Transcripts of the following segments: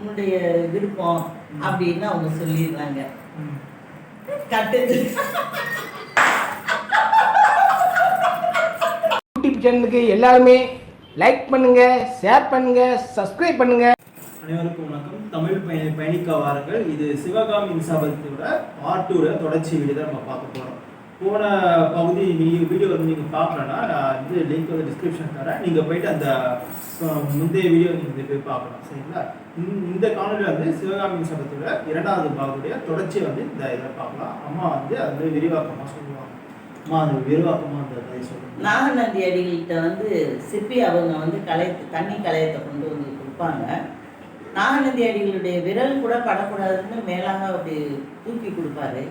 உன்னுடைய விருப்பம் அப்படின்னு அவங்க சொல்லிடுறாங்க. ம். கட்டு யூடியூப் சேனலுக்கு எல்லாருமே லைக் பண்ணுங்க ஷேர் பண்ணுங்க சப்ஸ்கிரைப் பண்ணுங்க. அனைவருக்கும் வணக்கம். தமிழ் பயணி பயணிக்க வாருங்கள். இது சிவகாமி நிசாபத்தோட பார்ட் டூட தொடர்ச்சி வீடியோ தான் நம்ம பார்க்க போகிறோம் போன பகுதி நீங்கள் வீடியோ வந்து நீங்கள் பார்க்கலன்னா நான் வந்து லிங்க் வந்து டிஸ்கிரிப்ஷன் தரேன். நீங்கள் போயிட்டு அந்த முந்தைய வீடியோ நீங்கள் போய் பார்க்கலாம். சரிங்களா? இந்த- இந்த காணொலியில் வந்து சிவகாமி நிசாபத்தோட இரண்டாவது பாகத்துடைய தொடர்ச்சியை வந்து இந்த இதில் பார்க்கலாம். அம்மா வந்து அது விரிவாக்கமாக சொல்லுவாங்க. அம்மா அது விரிவாக்கமாக அந்த கதை சொல்லுவாங்க நாகநந்தி அடிகள்கிட்ட வந்து சிப்பி அவங்க வந்து கலையத்து தண்ணி கலையத்தை கொண்டு வந்து கொடுப்பாங்க. நாகநந்தி அடிகளுடைய விரல் கூட படக்கூடாதுன்னு மேலாக அப்படி தூக்கி கொடுப்பாரு.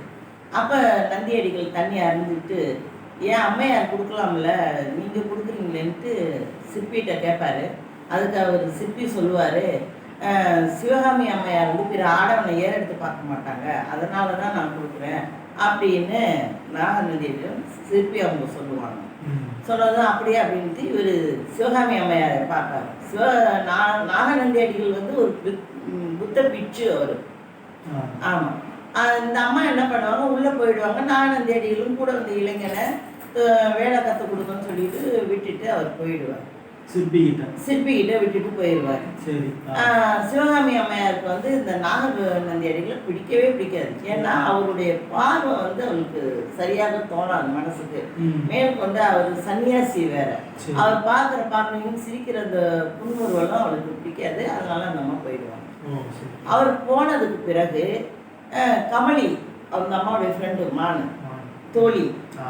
அப்போ நந்தி அடிகள் தண்ணி அருந்துட்டு ஏன் அம்மையார் கொடுக்கலாம்ல? நீங்கள் கொடுக்குறீங்களேன்ட்டு சிற்பிகிட்ட கேட்பாரு அதுக்கு அவர் சிற்பி சொல்லுவார் சிவகாமி அம்மையார் வந்து பிற ஆடவனை ஏறெடுத்து பார்க்க மாட்டாங்க. அதனால தான் நான் கொடுக்குறேன். அப்படின்னு நாகநந்தியிடம் சிற்பி அவங்க சொல்லுவாங்க. சொன்னதும் அப்படியே அப்படின்ட்டு இவர் சிவகாமி அம்மையாரை பார்ப்பார். சிவ நா நாகநந்தி அடிகள் வந்து ஒரு புத்த பிட்சு அவர். ஆமாம் இந்த அம்மா என்ன பண்ணுவாங்க உள்ளே போயிடுவாங்க. நாகநந்தி அடிகளும் கூட வந்து இளைஞனை வேலை கற்றுக் கொடுக்கணும்னு சொல்லிட்டு விட்டுட்டு அவர் போயிடுவார். சிற்பி கிட்ட சிற்பிகிட்ட விட்டுட்டு போயிடுவார். சரி சிவகாமி அம்மையாருக்கு வந்து இந்த நாக நந்தி அடிகளை பிடிக்கவே பிடிக்காது. ஏன்னா அவருடைய பார்வை வந்து அவளுக்கு சரியாக தோணாது மனசுக்கு. ம். மேற்கொண்டு அவர் சன்னியாசி வேற. அவர் பார்க்குற பார்வையும் சிரிக்கிற அந்த புன்முறுவலும் அவளுக்கு பிடிக்காது. அதனால அந்த அம்மா போயிடுவாங்க. அவர் போனதுக்கு பிறகு கமலி அந்த அம்மாவுடைய ஃப்ரெண்டு மான். தோழி.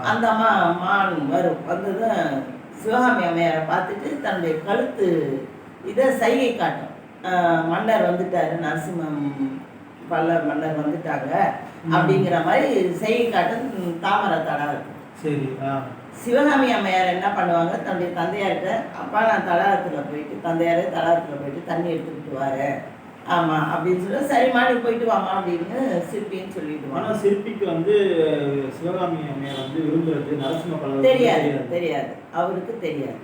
அந்த அம்மா மான் வரும். வந்ததும் சிவகாமி அம்மையாரை பார்த்துட்டு தன்னுடைய கழுத்து இதை சைகை காட்டும். மன்னர் வந்துட்டாரு நரசிம்மம் பல்ல மன்னர் வந்துட்டாங்க அப்படிங்கிற மாதிரி செய்கை காட்டும் தாமரை தடாகம் சரி சிவகாமி அம்மையார் என்ன பண்ணுவாங்க தன்னுடைய தந்தையார்கிட்ட அப்பா நான் தடாகத்தில் போயிட்டு தந்தையாரே தடாகத்தில் போயிட்டு தண்ணி எடுத்துக்கிட்டு வரேன். ஆமாம் அப்படின்னு சொல்லி சரிம்மா நீ போயிட்டு வாமா அப்படின்னு சிற்பின்னு சொல்லிடுவாங்க ஆனா சிற்பிக்கு வந்து சிவகாமி அம்மையார் வந்து விரும்புறது நரசிம்ம பல்லவர் தெரியாது தெரியாது அவருக்கு தெரியாது.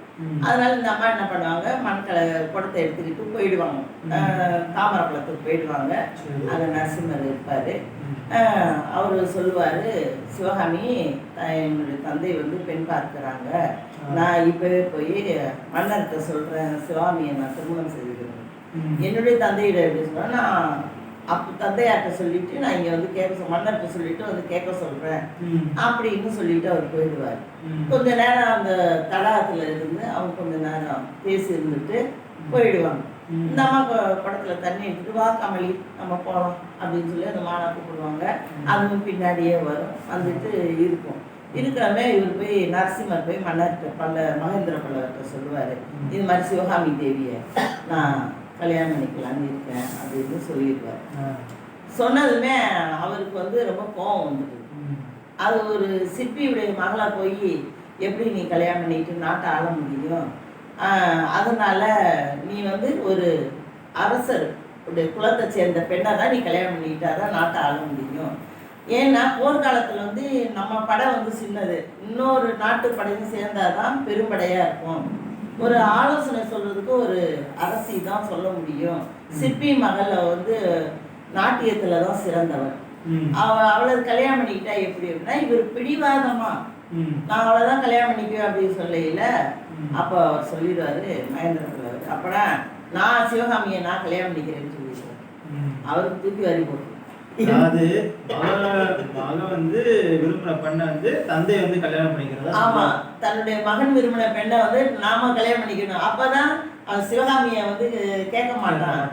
அதனால இந்த அம்மா என்ன பண்ணுவாங்க மண்கலை குடத்தை எடுத்துக்கிட்டு போயிடுவாங்க ம். தாமரக்குளத்துக்கு போயிடுவாங்க. அங்கே நரசிம்மர் இருப்பார். அவர் சொல்லுவார் சிவகாமி என்னுடைய தந்தை வந்து பெண் பார்க்குறாங்க. நான் இப்போவே போய் மன்னர்கிட்ட சொல்கிறேன் சிவகாமியை நான் திருமணம் செய்துக்கிறேன். என்னுடைய தந்தையிட எப்படி சொல்கிறேன் நான் அப்போ தந்தையார்கிட்ட சொல்லிட்டு நான் இங்கே வந்து கேட்க மன்னர்கிட்ட சொல்லிட்டு வந்து கேட்க சொல்கிறேன் ம். அப்படின்னு சொல்லிட்டு அவர் போயிடுவார். கொஞ்ச நேரம் அந்த தடாகத்தில் இருந்து அவங்க கொஞ்ச நேரம் பேசி இருந்துட்டு போயிடுவாங்க. இந்த அம்மா குடத்துல தண்ணி எடுத்துட்டு வா கமலி நம்ம போகலாம் அப்படின்னு சொல்லி அந்த மானா கூப்பிடுவாங்க. அதுவும் பின்னாடியே வரும். வந்துட்டு இருக்கும். இருக்கிறமே இவர் போய் நரசிம்மர் போய் மன்னர்கிட்ட பல்ல மகேந்திர பல்லவர்கிட்ட சொல்லுவார். இது மாதிரி சிவகாமி தேவியை நான் கல்யாணம் பண்ணிக்கலான்னு இருக்கேன் அப்படின்னு சொல்லிடுவார். ஆ. சொன்னதுமே அவருக்கு வந்து ரொம்ப கோவம் வந்துடுது. அது ஒரு சிற்பியுடைய மகளா போய் எப்படி நீ கல்யாணம் பண்ணிட்டு நாட்டை ஆள முடியும்? அதனால நீ வந்து ஒரு அரசர் உடைய குலத்தை சேர்ந்த பெண்ணை தான் நீ கல்யாணம் பண்ணிக்கிட்டா தான் நாட்டை ஆள முடியும். ஏன்னா போர்க்காலத்தில் வந்து நம்ம படை வந்து சின்னது. இன்னொரு நாட்டு படையும் சேர்ந்தாதான் பெரும்படையா இருக்கும். ஒரு ஆலோசனை சொல்றதுக்கு ஒரு அரசி தான் சொல்ல முடியும் சிற்பி மகளை வந்து நாட்டியத்துல தான் சிறந்தவர். அவ அவளை கல்யாணம் பண்ணிக்கிட்டா எப்படி அப்படின்னா இவர் பிடிவாதமா. நான் அவளை தான் கல்யாணம் பண்ணிக்குவேன் அப்படின்னு சொல்லையில. அப்போ அவர் சொல்லிடுவாரு மகேந்திர அப்படா நான் சிவகாமியை நான் கல்யாணம் பண்ணிக்கிறேன்னு சொல்லிடுவார் ம். அவருக்கு தூக்கி வரி போட்டு அதாவது மக மக வந்து விரும்புற பெண்ணை வந்து தந்தை வந்து கல்யாணம் பண்ணிக்கிறதா ஆமா. தன்னுடைய மகன் விரும்பின பெண்ணை வந்து நாம கல்யாணம் பண்ணிக்கணும். அப்பதான் சிவகாமியை வந்து கேட்க மாட்டான்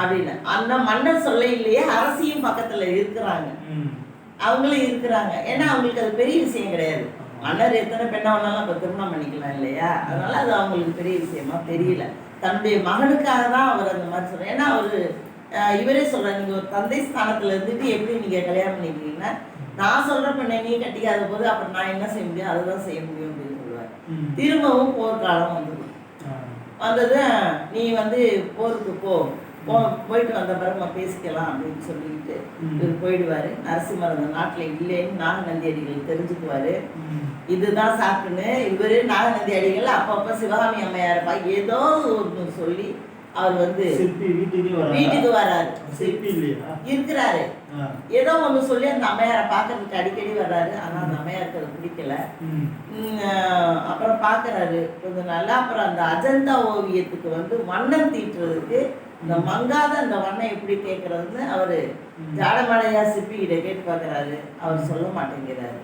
அப்படின்னு. அந்த மன்னர் சொல்ல இல்லையே அரசியும் பக்கத்துல இருக்கிறாங்க. அவங்களும் இருக்கிறாங்க. ஏன்னா அவங்களுக்கு அது பெரிய விஷயம் கிடையாது. மன்னர் எத்தனை பெண்ணா வேணாலும் அப்ப திருமணம் பண்ணிக்கலாம் இல்லையா? அதனால அது அவங்களுக்கு பெரிய விஷயமா தெரியல. தன்னுடைய மகனுக்காக தான் அவர் அந்த மாதிரி சொல்றாரு. ஏன்னா அவரு இவரே சொல்றாரு நீங்க ஒரு தந்தை ஸ்தானத்துல இருந்துட்டு எப்படி நீங்க கல்யாணம் பண்ணிக்கிறீங்கன்னா நான் சொல்ற பெண்ணை நீ கட்டிக்காத போது அப்புறம் நான் என்ன செய்ய முடியும் அதுதான் செய்ய முடியும் அப்படின்னு சொல்லுவார். திரும்பவும் போர்க்காலம் வந்துடும் ஆ. வந்தது நீ வந்து போருக்கு போ போயிட்டு வந்த பிறகு நம்ம பேசிக்கலாம் அப்படின்னு சொல்லிட்டு. இவர் போயிடுவாரு நரசிம்மர் அந்த நாட்டுல இல்லைன்னு நாகநந்தி அடிகள் தெரிஞ்சுக்குவாரு. இதுதான் சாக்குன்னு இவரு நாகநந்தி அடிகள் அப்பப்ப சிவகாமி அம்மையார் பா ஏதோ ஒன்று சொல்லி அவர் வந்து வீட்டுக்கே வராரு? இருக்கிறாரு. ஏதோ ஒண்ணு சொல்லி அந்த அம்மையாரை பார்க்கறதுக்கு அடிக்கடி வர்றாரு. ஆனா அந்த அம்மையாருக்கு அது பிடிக்கல. அப்புறம் பார்க்கறாரு. கொஞ்சம் நல்லா அப்புறம் அந்த அஜந்தா ஓவியத்துக்கு வந்து வண்ணம் தீட்டுறதுக்கு இந்த மங்காத அந்த வண்ணம் எப்படி கேட்கறதுன்னு அவரு. ஜாடமலையா சிற்பி கிட்ட கேட்டு பார்க்கறாரு. அவர் சொல்ல மாட்டேங்கிறாரு.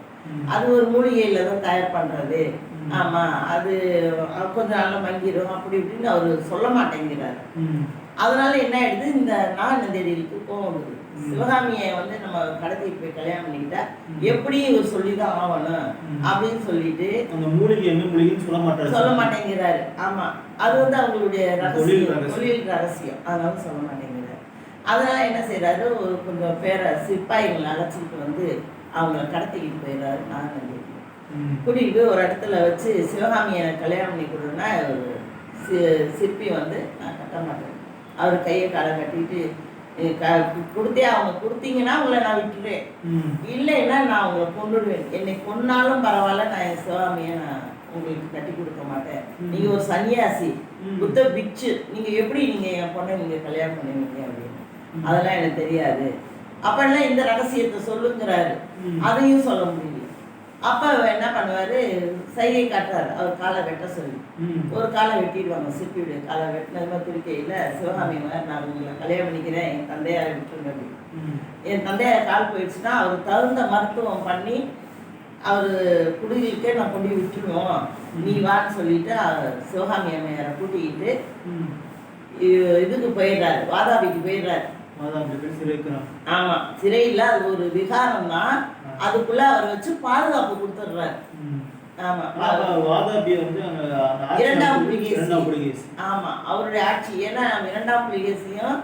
அது ஒரு மூலிகையில தான் தயார் பண்றது ம். ஆமா அது அஹ், கொஞ்சம் நாள்ல மங்கிரும். அப்படி இப்படின்னு அவரு சொல்ல மாட்டேங்கிறாரு. அதனால என்ன ஆயிடுது? இந்த நாகநந்தேரிகளுக்கு கோவம் வருது. சிவகாமியை வந்து நம்ம கடத்திட்டு போய் கல்யாணம் பண்ணிக்கிட்டா. எப்படி இவர் சொல்லிதான் ஆகணும். அப்படின்னு சொல்லிட்டு அந்த மூலிகை என்ன மூலிகைன்னு சொல்ல மாட்டாரு. சொல்ல மாட்டேங்கிறாரு. ஆமா. அது வந்து அவங்களுடைய தொழில் ரகசியம். ரகசியம். தொழில் ரகசியம். அதனால சொல்ல மாட்டேங்கிறாரு. அதனால என்ன செய்யறாரு ஒரு கொஞ்சம் பேரை சிப்பாய்களை அழைச்சிக்கிட்டு வந்து அவங்கள கடத்திக்கிட்டு போயிடுறாரு. நாகநந்தி ம். கூட்டிகிட்டு போய் ஒரு இடத்துல வச்சு சிவகாமியை கல்யாணம் பண்ணி கொடுன்னா சிற்பி வந்து நான் கட்ட மாட்டேன். அவர் கையை காலை கட்டிட்டு "நீ க கொடுத்தே அவங்க கொடுத்தீங்கன்னா உங்களை நான் விட்டுடுவேன் ம். இல்லைன்னா நான் உங்களை கொண்டுடுவேன் என்னை கொன்னாலும் பரவாயில்ல நான் என் சிவகாமியை நான் உங்களுக்கு கட்டி கொடுக்க மாட்டேன். நீங்க ஒரு சன்னியாசி. புத்த பிச்சு நீங்க எப்படி நீங்க என் பொண்ணை நீங்க கல்யாணம் பண்ணுவீங்க அப்படின்னு. அதெல்லாம் எனக்கு தெரியாது அப்பெல்லாம் இந்த ரகசியத்தை சொல்லுங்கிறாரு. அதையும் சொல்ல முடியல அப்ப என்ன பண்ணுவாரு சைகை காட்டுறாரு அவர் காலை வெட்ட சொல்லி. ஒரு காலை வெட்டிடுவாங்க சிற்பியுடைய காலை வெட்டினதுமே துடிக்கையில் சிவகாமி மாதிரி நான் உங்களை கல்யாணம் பண்ணிக்கிறேன் என் தந்தையாரை விட்டுருங்க. என் தந்தையார் கால் போயிடுச்சுன்னா அவர் தகுந்த மருத்துவம் பண்ணி அவர் குடியிருக்கே நான் கொண்டு விட்டுருவோம். நீ வான்னு சொல்லிட்டு அவர் சிவகாமி அம்மையாரை கூட்டிக்கிட்டு இதுக்கு போயிடுறாரு வாதாபிக்கு போயிடுறாரு. ஆமா சிறையில் அது ஒரு விகாரம் தான் அதுக்குள்ள அவர் வச்சு பாதுகாப்பு கொடுத்துடுறாரு. இரண்டாம். புலிகேசி. ஆமா அவருடைய ஆட்சி. ஏன்னா இரண்டாம் புலிகேசியும்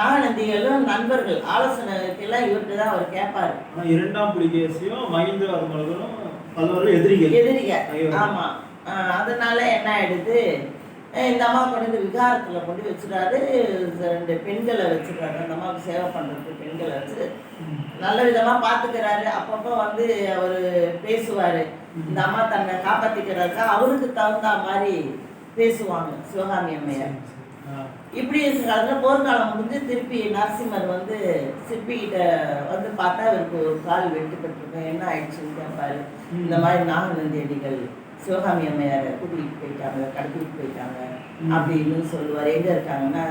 நாகநந்திகளும் நண்பர்கள். ஆலோசனைக்கெல்லாம் இவர்கிட்ட தான் அவர் கேட்பாரு. இரண்டாம் புலிகேசியும் மகேந்திரவர்மர்களும் பல்லவர்கள் எதிரிகள். எதிரிக ஐயோ. ஆமா. அதனால என்ன ஆயிடுது? இந்த அம்மா கொண்டு வந்து விகாரத்துல கொண்டு வச்சுட்டாரு ரெண்டு பெண்களை வச்சுட்டாரு அந்த அம்மாவுக்கு சேவை பண்றதுக்கு பெண்களை வச்சு. நல்ல விதமா பாத்துக்கிறாரு. அப்பப்போ வந்து அவர் பேசுவாரு. இந்த அம்மா தன்னை காப்பாத்திக்கிறதுக்கு அவருக்கு தகுந்த மாதிரி பேசுவாங்க சிவகாமி அம்மையார். இப்படி காலத்துல போர்க்காலம் முடிஞ்சு திருப்பி நரசிம்மர் வந்து சிற்பிகிட்ட வந்து பார்த்தா அவருக்கு ஒரு கால் வெட்டுப்பட்டிருக்கும் என்ன ஆயிடுச்சுன்னு கேட்பாரு. இந்த மாதிரி நாகநந்தி அடிகள் சிவகாமி அம்மையாரை கூட்டிகிட்டு போயிட்டாங்க கடத்திட்டு போயிட்டாங்க. அப்படின்னு சொல்லுவார். எங்க இருக்காங்கன்னா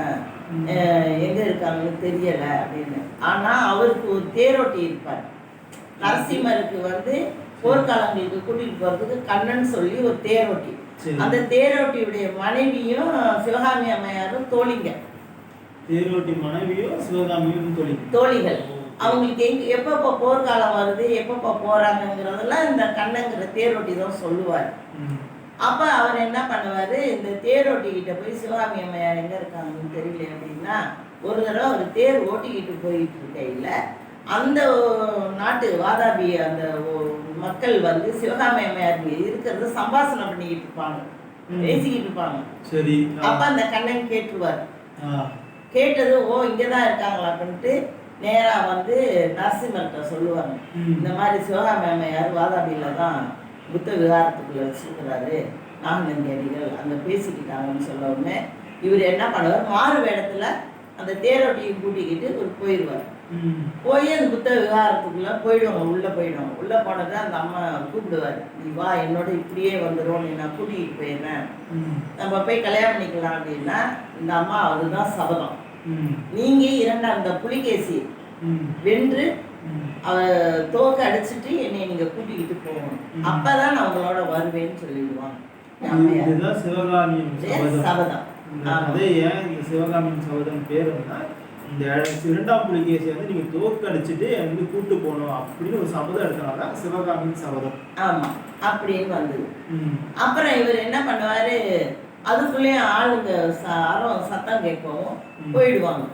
எங்க இருக்காங்கன்னு தெரியல அப்படின்னு. ஆனா அவருக்கு ஒரு தேரோட்டி இருப்பார். நரசிம்மருக்கு வந்து போர்க்காலங்களுக்கு கூட்டிட்டு போறதுக்கு கண்ணன் சொல்லி ஒரு தேரோட்டி. அந்த தேரோட்டியுடைய மனைவியும் சிவகாமி அம்மையாரும் தோழிங்க. தேரோட்டி மனைவியும் சிவகாமியும் தொழில் தோழிகள். அவங்களுக்கு எங்க எப்பப்போ போர்க்காலம் வருது எப்பப்போ போறாங்கங்கிறதெல்லாம் இந்த கண்ணங்கிற தேரோட்டி தான் சொல்லுவார். அப்ப அவர் என்ன பண்ணுவாரு இந்த தேரோட்டி கிட்ட போய் சிவகாமி அம்மையார் எங்க இருக்காங்கன்னு தெரியல அப்படின்னா ஒரு தடவை அவர் தேர் ஓட்டிக்கிட்டு போயிட்டு இருக்கையில அந்த நாட்டு வாதாபி அந்த மக்கள் வந்து சிவகாமி அம்மையார் இருக்கிறத சம்பாஷணை பண்ணிக்கிட்டு இருப்பாங்க. பேசிக்கிட்டு இருப்பாங்க சரி. அப்ப அந்த கண்ணன் கேட்டுருவார். கேட்டது ஓ இங்கே தான் இருக்காங்களா அப்படின்ட்டு நேராக வந்து நரசிம்மர்கிட்ட சொல்லுவாங்க. இந்த மாதிரி சிவகாமி அம்மையார் வாதாபியில் தான் புத்த விகாரத்துக்குள்ள வச்சிருக்கிறாரு. நாகநந்தி அடிகள் அந்த பேசிக்கிட்டாங்கன்னு சொல்ல உடனே இவர் என்ன பண்ணுவார்? மாறு வேடத்துல அந்த தேரோட்டியை கூட்டிக்கிட்டு இவர் போயிடுவார். போய் அந்த புத்த விகாரத்துக்குள்ள போயிடுவாங்க. உள்ள போயிடுவாங்க. உள்ள போனதை அந்த அம்மா கூப்பிடுவார். நீ வா என்னோட இப்படியே வந்துடும் நீ நான் கூட்டிகிட்டு போயிடுறேன். நம்ம போய் கல்யாணம் பண்ணிக்கலாம் அப்படின்னா இந்த அம்மா அதுதான் சபதம். நீங்க இரண்டாம் இந்த புலிகேசி. வென்று. அவ தோக்க அடிச்சிட்டு என்னை நீங்க கூட்டிக்கிட்டு போகணும். அப்பதான் நான் உங்களோட வருவேன்னு சொல்லிடுவாங்க. இதுதான் சிவகாமியின் சபதம். கதை ஏன் இந்த சிவகாமியின் சபதம் பேருன்னா இந்த இரண்டாம் புலிகேசி வந்து நீங்க தோற்கடிச்சிட்டு வந்து கூட்டு போகணும் அப்படின்னு ஒரு சபதம் எடுத்தனால சிவகாமியின் சபதம் ஆமா அப்படின்னு வந்தது. அப்புறம் இவர் என்ன பண்ணுவாரு அதுக்குள்ளேயே ஆளுங்க ச- அறம் சத்தம் கேட்கவும். போயிடுவாங்க.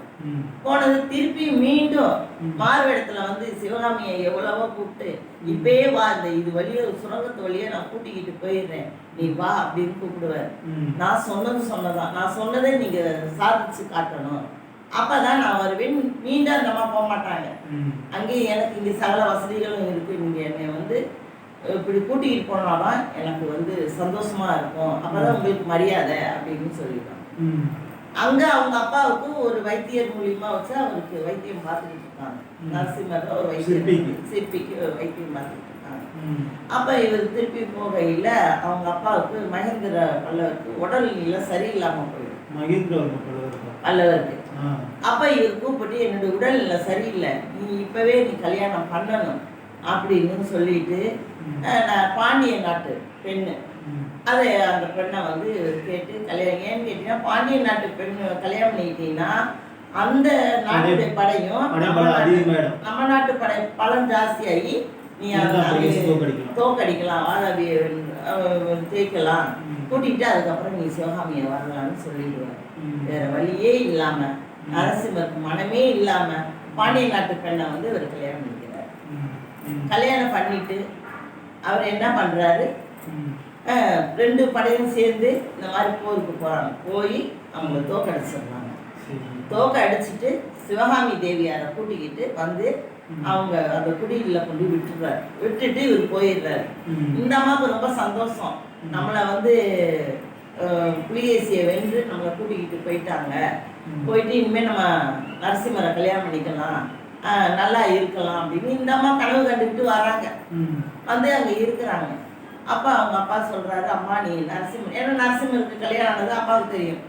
போனது திருப்பி மீண்டும் ம். மாறுவேடத்துல வந்து சிவகாமியை எவ்வளவோ கூப்பிட்டு இப்பயே வா இந்த இது வழியா சுரங்கத்து வழியா நான் கூட்டிக்கிட்டு போயிடுறேன் நீ வா அப்படின்னு கூப்பிடுவார் ம். நான் சொன்னது சொன்னதான் நான் சொன்னதை நீங்க சாதிச்சு காட்டணும் அப்பதான் நான் வருவேன் மீண்டும் அந்த அம்மா போக மாட்டாங்க. அங்கேயும் எனக்கு இங்க சகல வசதிகளும் இருக்கு நீங்க என்னை வந்து இப்படி கூட்டிகிட்டு போனாதான் எனக்கு வந்து சந்தோஷமா இருக்கும் அப்பதான் உங்களுக்கு மரியாதை அப்படின்னு சொல்லிடுவாங்க ம். அங்க அவங்க அப்பாவுக்கு ஒரு வைத்தியர் மூலியமா வச்சு அவருக்கு வைத்தியம் பார்த்துக்கிட்டு இருக்காங்க. நரசிம்மர் ஒரு. வைத்தியம் சிற்பிக்கு வைத்தியம் பார்த்துக்கிட்டு இருக்காங்க. அப்ப இவர் திருப்பி போகையில அவங்க அப்பாவுக்கு மகேந்திர பல்லவருக்கு உடல் நிலை சரியில்லாம போயிடும் பல்லவர் பல்லவருக்கு. அப்ப இவர் கூப்பிட்டு என்னுடைய உடல் நிலை சரியில்லை நீ இப்பவே நீ கல்யாணம் பண்ணணும் அப்படின்னு சொல்லிட்டு பாண்டிய நாட்டு பெண்ணு. அதை அந்த பெண்ணை வந்து கேட்டு கல்யாணம் ஏன்னு கேட்டீங்கன்னா பாண்டிய நாட்டு பெண் கல்யாணம் பண்ணிக்கிட்டீங்கன்னா அந்த நாட்டுடைய படையும் படை நம்ம நாட்டு- நாட்டு படை பலம் ஜாஸ்தியாகி நீ தோக்கடிக்கலாம். அதை அஹ், ஜெயிக்கலாம் ம். கூட்டிட்டு அதுக்கப்புறம் நீ சிவகாமியை வரலாம்னு சொல்லிடுவார் ம். வேற வழியே இல்லாம நரசிம்மருக்கு மனமே இல்லாம பாண்டிய நாட்டு பெண்ணை வந்து இவர் கல்யாணம் பண்ணிக்கிறார். கல்யாணம் பண்ணிட்டு அவர் என்ன. அஹ், ரெண்டு படையும் சேர்ந்து இந்த மாதிரி போருக்கு போறாங்க போய் அவங்கள தோக்கடிச்சிடுறாங்க சரி. தோக்க அடிச்சிட்டு சிவகாமி தேவியாரை கூட்டிக்கிட்டு வந்து. அவங்க அந்த குடியில கொண்டு விட்டுறாரு விட்டுட்டு இவர் போயிடுறாரு. இந்த அம்மாவுக்கு ரொம்ப சந்தோஷம். நம்மளை வந்து புலிகேசியை வென்று நம்மளை கூட்டிக்கிட்டு போயிட்டாங்க. போயிட்டு இனிமே நம்ம நரசிம்மரை கல்யாணம் பண்ணிக்கலாம் நல்லா இருக்கலாம் அப்படின்னு. இந்த அம்மா கனவு கண்டுக்கிட்டு வராங்க. வந்து அங்க இருக்கிறாங்க. அப்பா அவங்க அப்பா சொல்றாரு அம்மா நீ நரசிம்மர் ஏன்னா நரசிம்மருக்கு கல்யாணம் ஆனது அப்பாவுக்கு தெரியும்.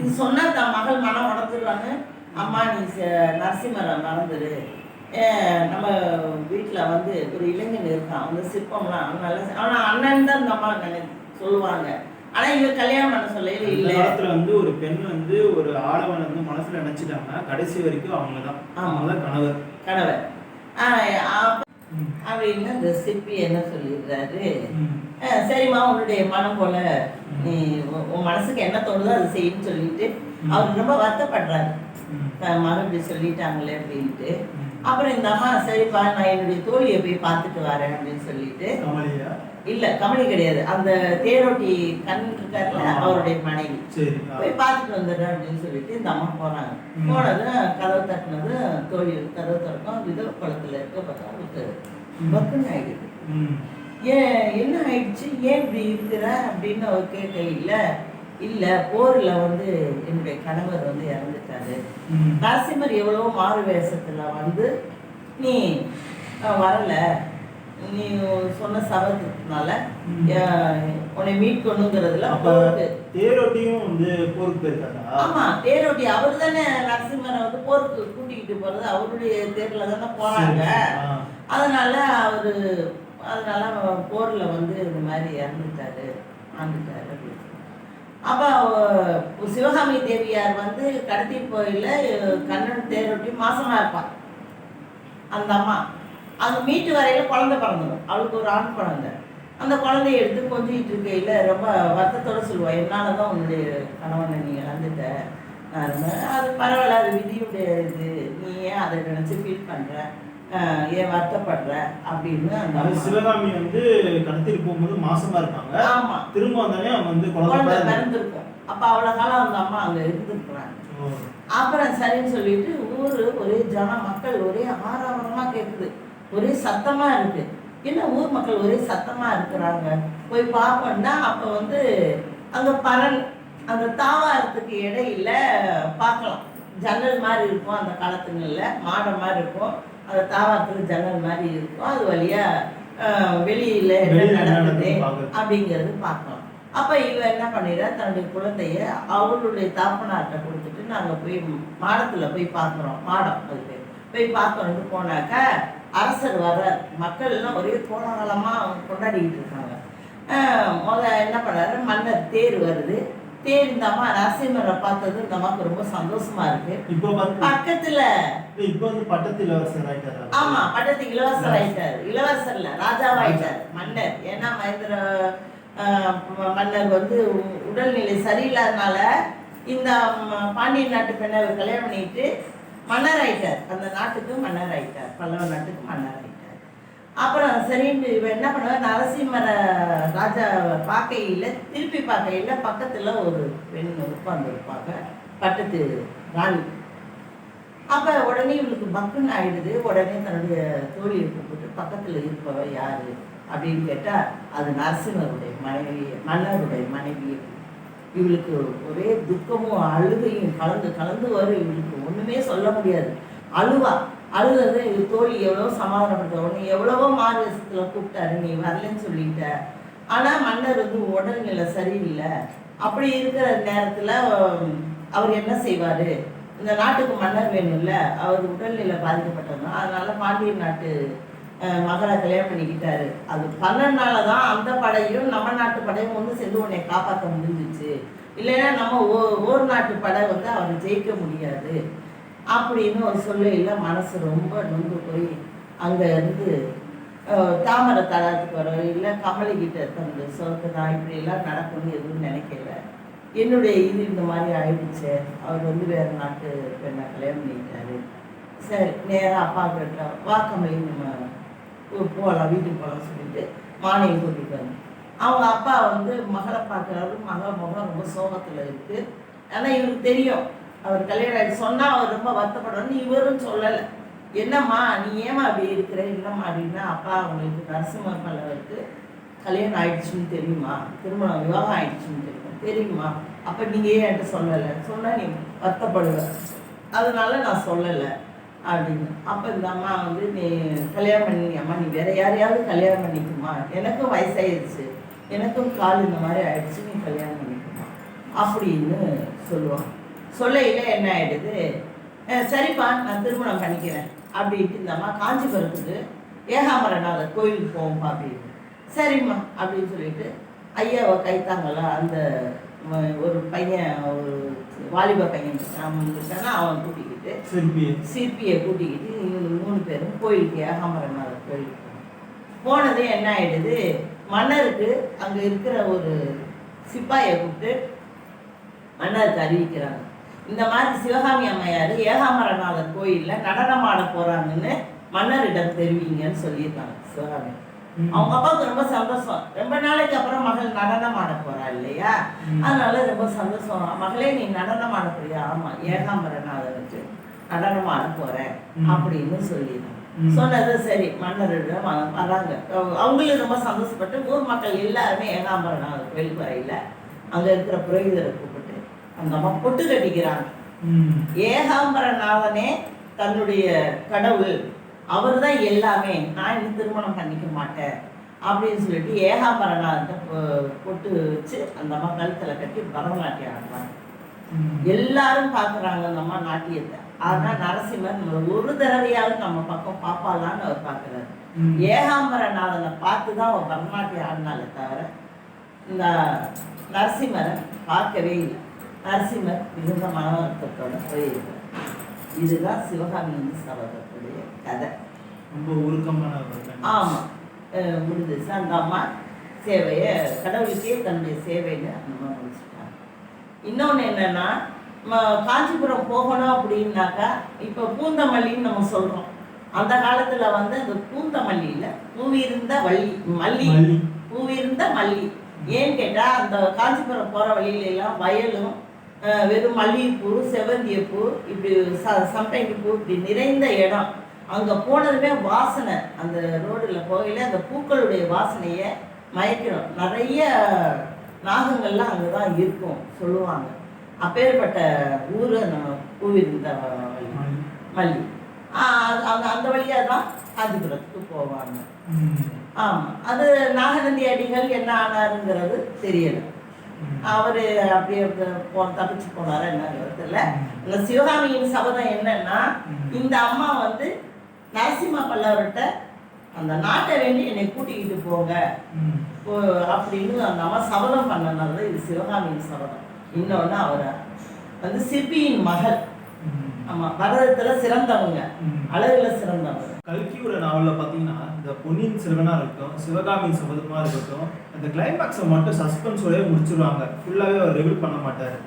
இது சொன்னா தன் மகள் மனம் உடஞ்சிருவாங்க அம்மா நீ நரசிம்மரை மறந்துடு நம்ம வீட்டில் வந்து ஒரு இளைஞன் இருக்கான். அந்த சிற்பம்லாம் நல்ல ஆனால் அண்ணன் தான் அந்த அம்மா நினை சொல்லுவாங்க. ஆனால் இவ கல்யாணம் பண்ண இந்த இல்லை. காலத்துல வந்து ஒரு பெண் வந்து ஒரு ஆடவன் வந்து மனசுல நினைச்சிட்டாங்கன்னா கடைசி வரைக்கும் அவங்க தான். அவங்க தான் கணவர். கணவர். அப்படின்னு அந்த சிற்பி என்ன சொல்லிடுறாரு? சரிம்மா உன்னுடைய மனம் போல நீ உன் மனசுக்கு என்ன தோணுதோ அதை செய்யுன்னு சொல்லிட்டு அவர் ரொம்ப வருத்தப்படுறாரு. ம். தன் மகன் இப்படி சொல்லிட்டாங்களே அப்படின்ட்டு. அப்புறம் இந்த அம்மா சரிப்பா நான் என்னுடைய தோழியை போய் பார்த்துட்டு வரேன் அப்படின்னு சொல்லிட்டு இல்ல கமலி கிடையாது அந்த தேரோட்டி கண் இருக்கார்ல ஆமா. அவருடைய மனைவி. போய் பார்த்துட்டு வந்துடுறேன் அப்படின்னு சொல்லிட்டு இந்த அம்மா போறாங்க ம். போனதும் கதவு தட்டினதும் தோழி கதவு திறக்கும் விதவ குளத்துல இருக்க பார்த்தா ம். பக்குன்னு ஆயிடுது ம். ஏன் என்ன ஆயிடுச்சு ஏன் இப்படி இருக்கிற அப்படின்னு அவர் கேட்கையில் இல்லை போரில் வந்து என்னுடைய கணவர் வந்து இறந்துட்டாரு. நரசிம்மர் எவ்வளோ மாறு வேஷத்தில் வந்து நீ வரல நீ சொன்ன. அஹ், உன்னை அப்ப போருக்கு தேரோட்டியும் வந்து போருக்கு போயிருக்காரா ஆமா தேரோட்டி அவர் தானே நரசிம்மரை வந்து போருக்கு கூட்டிக்கிட்டு போறது அவருடைய தேர்ல தானே. ஆ. அதனால அவரு அதனால போர்ல வந்து இந்த மாதிரி இறந்துட்டாரு ஆண்டுட்டாரு அப்படின்னு அப்ப சிவகாமி தேவியார் வந்து கடத்தி போயில கண்ணன் தேரொட்டி மாசமா இருப்பான் அந்த அம்மா அந்த மீட்டு வரையில குழந்தை பிறந்துடும் அவளுக்கு ஒரு ஆண் குழந்தை. அந்த குழந்தைய எடுத்து கொஞ்சிட்டு இருக்கையில ரொம்ப வருத்தத்தோட சொல்லுவா என்னால தான் உன்னுடைய கணவனை நீ இழந்துட்ட அது பரவாயில்ல அது விதியுடைய இது. நீ ஏன் அதை நினைச்சு ஃபீல் ஆஹ் ஏன் வருத்தப்படுற? அப்படின்னு அந்த அது. சிவகாமி வந்து கடத்திட்டு போகும்போது மாசமா இருப்பாங்க. ஆமா. திரும்ப வந்தானே அவங்க வந்து குழந்தை குழந்தை பிறந்து- பிறந்திருக்கும். அப்ப அவ்வளவு காலம் அந்த அம்மா அங்க இருந்திருக்கிறாங்க. அப்புறம் சரின்னு சொல்லிட்டு ஊரு ஒரே ஜன மக்கள் ஒரே ஆரவாரமா கேக்குது. ஒரே சத்தமா இருக்கு. என்ன ஊர் மக்கள் ஒரே சத்தமா இருக்கிறாங்க? போய் பார்ப்போம்னா அப்ப வந்து அங்க பரன் அந்த தாவாரத்துக்கு இடையில பார்க்கலாம். ஜன்னல் மாதிரி இருக்கும் அந்த காலத்துங்கள்ல மாடம் மாதிரி இருக்கும். அந்த தாவாரத்துக்கு ஜன்னல் மாதிரி இருக்கும். அது வழியா அஹ், வெளியில என்ன நடக்குது. அப்படிங்கிறது பார்க்கலாம். அப்ப இவ என்ன பண்ணிடுறா? தன்னுடைய குழந்தைய அவளுடைய தாப்பனார்ட்ட கொடுத்துட்டு நாங்க போய் மாடத்துல போய் பார்க்குறோம். மாடம் அது பேர் போய் பார்க்கணும்னு போனாக்கா அரசர் வர மக்கள் எல்லாம் ஒரே கோலாகலமா கொண்டாடிக்கிட்டு இருக்காங்க. முத என்ன பண்ணாரு மன்னர் தேர் வருது. தேர் இந்த அம்மா நரசிம்மரை பார்த்தது இந்த அம்மாவுக்கு ரொம்ப சந்தோஷமா இருக்கு. இப்ப பக்கத்துல இப்ப வந்து பட்டத்து இளவரசர் ஆயிட்டாரா? ஆமா பட்டத்துக்கு இளவரசர் ஆயிட்டார். இளவரசர் இல்ல ராஜாவாயிட்டார் மன்னர். ஏன்னா மகேந்திர மன்னர் வந்து உடல்நிலை சரியில்லாதனால இந்த பாண்டியன் நாட்டு பெண்ணை கல்யாணம் பண்ணிட்டு மன்னர் ஆயிட்டார் அந்த நாட்டுக்கு மன்னர் ஆயிட்டார் பல்லவ நாட்டுக்கு மன்னர் ஆயிட்டார் அப்புறம் சரின்னு இவன் என்ன பண்ணுவார்? நரசிம்மர ராஜா பார்க்கையில் திருப்பி பார்க்கையில பக்கத்தில் ஒரு பெண் உட்காந்துருப்பாங்க பட்டத்து ராணி. அப்போ உடனே இவளுக்கு பக்குன்னு ஆயிடுது. உடனே தன்னுடைய தோழியை கூப்பிட்டு பக்கத்தில் இருப்பவ யாரு? அப்படின்னு கேட்டால் அது நரசிம்மருடைய மனைவி மன்னருடைய மனைவி இவளுக்கு ஒரே துக்கமும் அழுகையும் கலந்து கலந்து வரும் இவளுக்கு. ஒன்றுமே சொல்ல முடியாது. அழுவா. அழுதது இவ தோழி எவ்வளோ சமாதானப்படுத்த உடனே எவ்வளவோ மாறு கூப்பிட்டாரு. நீ வரலன்னு சொல்லிட்ட. ஆனால் மன்னர் வந்து உடல்நிலை சரியில்லை. அப்படி இருக்கிற நேரத்தில் அவர் என்ன செய்வார்? இந்த நாட்டுக்கு மன்னர் வேணும்ல. அவர் உடல்நிலை பாதிக்கப்பட்டதுனா அதனால பாண்டிய நாட்டு மகளை கல்யாணம் பண்ணிக்கிட்டாரு. அது பண்ணனால தான் அந்த படையும் நம்ம நாட்டு படையும் ஒன்று சேர்ந்து உன்னை காப்பாற்ற முடிஞ்சிச்சு. இல்லைன்னா நம்ம ஓ ஓர் நாட்டு படை வந்து அவரை ஜெயிக்க முடியாது. அப்படின்னு ஒரு சொல்லையில் மனசு ரொம்ப நொந்து போய் அங்கே இருந்து தாமரை தளத்துக்கு வர இல்லை கமலிக்கிட்ட தந்து தான் இப்படியெல்லாம் நடக்கும்னு எதுவும் நினைக்கல. என்னுடைய இது இந்த மாதிரி ஆயிடுச்சு. அவர் வந்து வேறு நாட்டு பெண்ணை கல்யாணம் பண்ணிக்கிட்டாரு. சரி நேராக அப்பா கிட்ட வாக்கமலி நம்ம போகலாம் வீட்டுக்கு போகலாம் சொல்லிட்டு மானையை கூட்டிட்டு வந்தேன். அவங்க அப்பா வந்து மகளை பார்க்குறாரு மகள் முகம் ரொம்ப சோகத்தில் இருக்குது ஆனால் இவருக்கு தெரியும். அவர் கல்யாணம் ஆகிட்டு சொன்னால் அவர் ரொம்ப வருத்தப்படணும்னு இவரும் சொல்லலை. என்னம்மா நீ ஏமா அப்படி இருக்கிற? என்னம்மா அப்படின்னா அப்பா அவங்களுக்கு நரசிம்ம இருக்குது கல்யாணம் ஆயிடுச்சுன்னு தெரியுமா? திருமணம் விவாகம் ஆயிடுச்சுன்னு தெரியுமா? தெரியுமா? அப்போ நீங்கள் ஏன் என்கிட்ட சொல்லலை சொன்னால் நீ வருத்தப்படுவ. அதனால நான் சொல்லலை. அப்படின்னு. அப்போ இந்த அம்மா வந்து நீ கல்யாணம் பண்ணி அம்மா நீ வேற யாரையாவது கல்யாணம் பண்ணிக்குமா? எனக்கும் வயசாயிடுச்சு. எனக்கும் கால் இந்த மாதிரி ஆயிடுச்சு. நீ கல்யாணம் பண்ணிக்குமா? அப்படின்னு சொல்லுவான் சொல்லையில என்ன ஆயிடுது? சரிப்பா நான் திருமணம் பண்ணிக்கிறேன். அப்படின்ட்டு இந்த அம்மா காஞ்சிபுரத்துக்கு ஏகாம்பரநாதர் கோயிலுக்கு போவோம்ப்பா அப்படின்னு. சரிம்மா அப்படின்னு சொல்லிட்டு ஐயாவை கைத்தாங்களா அந்த ஒரு பையன் ஒரு வாலிப பையன் இருக்கான் இருக்கானா அவன் கூட்டிக்கிட்டு சிற்பி சிற்பியை கூட்டிக்கிட்டு இவங்க மூணு பேரும் கோயிலுக்கு ஏகாம்பரநாதர் கோயிலுக்கு. போனது என்ன ஆயிடுது மன்னருக்கு அங்கே இருக்கிற ஒரு சிப்பாயை கூப்பிட்டு மன்னருக்கு அறிவிக்கிறாங்க இந்த மாதிரி சிவகாமி அம்மையார் ஏகாம்பரநாதர் கோயிலில் நடனம் ஆட போகிறாங்கன்னு மன்னரிடம் தெரிவிங்கன்னு சொல்லியிருக்காங்க சிவகாமி. அவங்க அப்பாவுக்கு ரொம்ப சந்தோஷம் ரொம்ப நாளைக்கு அப்புறம் மகள் நடனம் ஆட போறா இல்லையா. அதனால ரொம்ப சந்தோஷம் மகளே நீ நடனம் ஆட போறியா ஆமா ஏகாம்பரநாதருக்கு நடனம் ஆட போறேன். அப்படின்னு சொல்லிடுறாங்க ம். சொன்னது சரி மன்னரிடம் வராங்க அவங்க- அவங்களும் ரொம்ப சந்தோஷப்பட்டு ஊர் மக்கள் எல்லாருமே ஏகாம்பரநாதர் கோயிலுக்கு வரையில அங்க இருக்கிற புரோகிதரை கூப்பிட்டு அந்த அம்மா பொட்டு கட்டிக்கிறாங்க. ஏகாம்பரநாதனே தன்னுடைய கடவுள் அவர் தான் எல்லாமே நான் இன்னும் திருமணம் பண்ணிக்க மாட்டேன் அப்படின்னு சொல்லிட்டு ஏகாம்பரநாதத்தை பொ- பொட்டு வச்சு அந்த அம்மா கழுத்தில் கட்டி பரதநாட்டியம் ஆடுறாங்க. எல்லாரும் பார்க்குறாங்க அந்த அம்மா நாட்டியத்தை. ஆனால் நரசிம்மர் நம்ம ஒரு தடவையாவது நம்ம பக்கம் பாப்பாலான்னு அவர் பார்க்குறாரு. ஏகாம்பரநாதனை பார்த்து தான் அவர் பரதநாட்டியம் ஆடினாலே தவிர இந்த நரசிம்மரை பார்க்கவே இல்லை. நரசிம்மர் மிகுந்த மன வருத்தத்தோட போயிருக்கார். இதுதான் சிவகாமி சபதத்துடைய கதை. ரொம்ப உருக்கமான. ஆமாம் முடிஞ்சிச்சு அந்த அம்மா சேவையை கடவுளுக்கே தன்னுடைய சேவைன்னு அந்த அம்மா முடிச்சுட்டாங்க. இன்னொன்று என்னன்னா காஞ்சிபுரம் போகணும் அப்படின்னாக்கா இப்போ பூந்தமல்லின்னு நம்ம சொல்கிறோம் அந்த காலத்தில் வந்து அந்த பூந்தமல்லியில் பூவிருந்த வள்ளி மல்லி. பூவிருந்த மல்லி. ஏன்னு கேட்டால் அந்த காஞ்சிபுரம் போகிற வழியில எல்லாம் வயலும் வெறும் மல்லிகைப்பூ செவந்தியப்பூ இப்படி ச சம்பங்கி பூ இப்படி நிறைந்த இடம். அங்கே போனதுமே வாசனை. அந்த ரோடில் போகையில் அந்த பூக்களுடைய வாசனையை மயக்கிறோம். நிறைய நாகங்கள்லாம் அங்கே தான் இருக்கும் சொல்லுவாங்க. அப்பேற்பட்ட ஊர் நம்ம பூவிருந்த மல்லி. அந்த அந்த வழியாக தான் காஞ்சிபுரத்துக்கு போவாங்க. ஆமாம் அது நாகநந்தி அடிகள் என்ன ஆனாருங்கிறது தெரியல. அவர் அப்படியே போ தப்பிச்சு போனாரா என்னங்கிறது தெரியல. இந்த சிவகாமியின் சபதம் என்னன்னா. இந்த அம்மா வந்து நரசிம்ம பல்லவர்கிட்ட அந்த நாட்டை வேண்டி என்னை கூட்டிக்கிட்டு போங்க. அப்படின்னு அந்த அம்மா சபதம் பண்ணனால இது சிவகாமியின் சபதம். இன்னொன்று அவர் வந்து சிற்பியின் மகள். ஆமாம் பரதத்தில் சிறந்தவங்க. அழகுல சிறந்தவங்க. கல்கியோட நாவல்ல பாத்தீங்கன்னா இந்த பொன்னியின் செல்வனா இருக்கட்டும் சிவகாமியின் சபதமா இருக்கட்டும் அந்த கிளைமேக்ஸை மட்டும் சஸ்பென்ஸோடய முடிச்சிருவாங்க. ஃபுல்லாவே அவர் ரிவீல் பண்ண மாட்டாரு.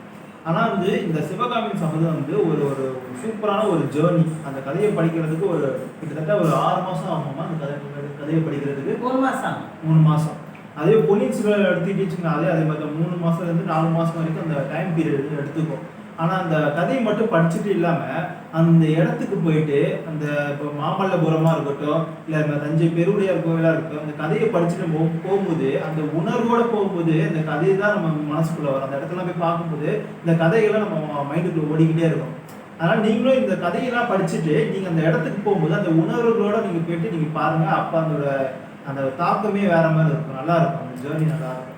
ஆனா வந்து இந்த சிவகாமியின் சபதம் வந்து ஒரு ஒரு சூப்பரான ஒரு ஜேர்னி அந்த கதையை படிக்கிறதுக்கு ஒரு கிட்டத்தட்ட ஒரு ஆறு மாசம் ஆகுமா அந்த கதை கதையை படிக்கிறதுக்கு? மூணு மாதம் மூணு மாசம். அதே பொன்னியின் செல்வன் எடுத்துக்கிட்டு அதே அதே மாதிரி மூணு மாசத்துல இருந்து நாலு மாசம் வரைக்கும் அந்த டைம் பீரியட் எடுத்துக்கும் ஆனால் அந்த கதையை மட்டும் படிச்சுட்டு இல்லாமல் அந்த இடத்துக்கு போயிட்டு அந்த இப்போ மாமல்லபுரமாக இருக்கட்டும் இல்லை இந்த தஞ்சை பெருவுடையார் கோவிலாக இருக்கட்டும் அந்த கதையை படிச்சுட்டு போ- போகும்போது அந்த உணர்வோடு போகும்போது அந்த கதை தான் நம்ம மனசுக்குள்ளே வரும். அந்த இடத்துல போய் பார்க்கும்போது இந்த கதைகள்லாம் நம்ம மைண்டுக்குள்ள ஓடிக்கிட்டே இருக்கும். அதனால் நீங்களும் இந்த கதையெல்லாம் படிச்சுட்டு நீங்கள் அந்த இடத்துக்கு போகும்போது அந்த உணர்வுகளோட நீங்கள் போயிட்டு நீங்கள் பாருங்கள் அப்போ அதோட அந்த தாக்கமே வேற மாதிரி இருக்கும். நல்லா இருக்கும். அந்த ஜேர்னி நல்லாயிருக்கும்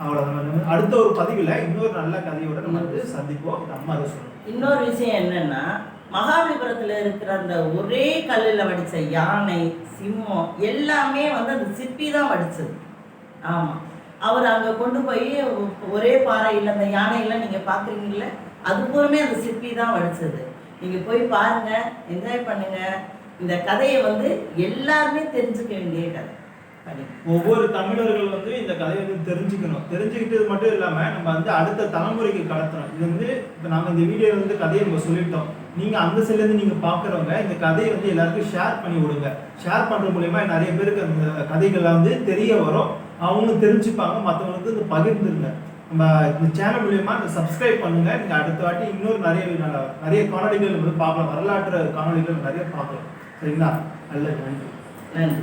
அவ்வளோதான் அடுத்த ஒரு பதிவில் இன்னொரு நல்ல கதையோட நம்ம வந்து சந்திப்போம். நம்ம அதை சொல்லணும். இன்னொரு விஷயம் என்னன்னா மகாபலிபுரத்தில் இருக்கிற அந்த ஒரே கல்லில் வடித்த யானை சிம்மம் எல்லாமே வந்து அந்த சிற்பி தான் வடித்தது ஆமாம் அவர் அங்கே கொண்டு போய் ஒரே பாறையில் அந்த யானையெல்லாம் நீங்கள் பார்க்குறீங்கள அது பூரமே அந்த சிற்பி தான் வடித்தது நீங்கள் போய் பாருங்கள் என்ஜாய் பண்ணுங்கள் இந்த கதையை வந்து எல்லாருமே தெரிஞ்சுக்க வேண்டிய கதை. ஒவ்வொரு தமிழர்கள் வந்து இந்த கதையை வந்து தெரிஞ்சுக்கணும். தெரிஞ்சுக்கிட்டது மட்டும் இல்லாம நம்ம வந்து அடுத்த தலைமுறைக்கு கடத்தணும். இது வந்து இப்போ நாங்கள் இந்த வீடியோ வந்து கதையை நம்ம சொல்லிட்டோம். நீங்க அந்த side நீங்கள் இருந்து நீங்க பாக்குறவங்க இந்த கதையை வந்து எல்லாருக்கும் ஷேர் பண்ணி விடுங்க. ஷேர் பண்றது மூலயமா நிறைய பேருக்கு அந்த கதைகள்லாம் வந்து தெரிய வரும். அவங்களும் தெரிஞ்சுப்பாங்க மற்றவங்களுக்கு வந்து பகிர்ந்துருங்க. நம்ம இந்த சேனல் மூலயமா இந்த சப்ஸ்கிரைப் பண்ணுங்க. நீங்க அடுத்த வாட்டி இன்னொரு நிறைய நிறைய காணொளிகள் வந்து பார்க்கலாம். வரலாற்று காணொளிகள் நிறைய பார்க்கலாம். சரிங்களா? நல்ல நன்றி. நன்றி.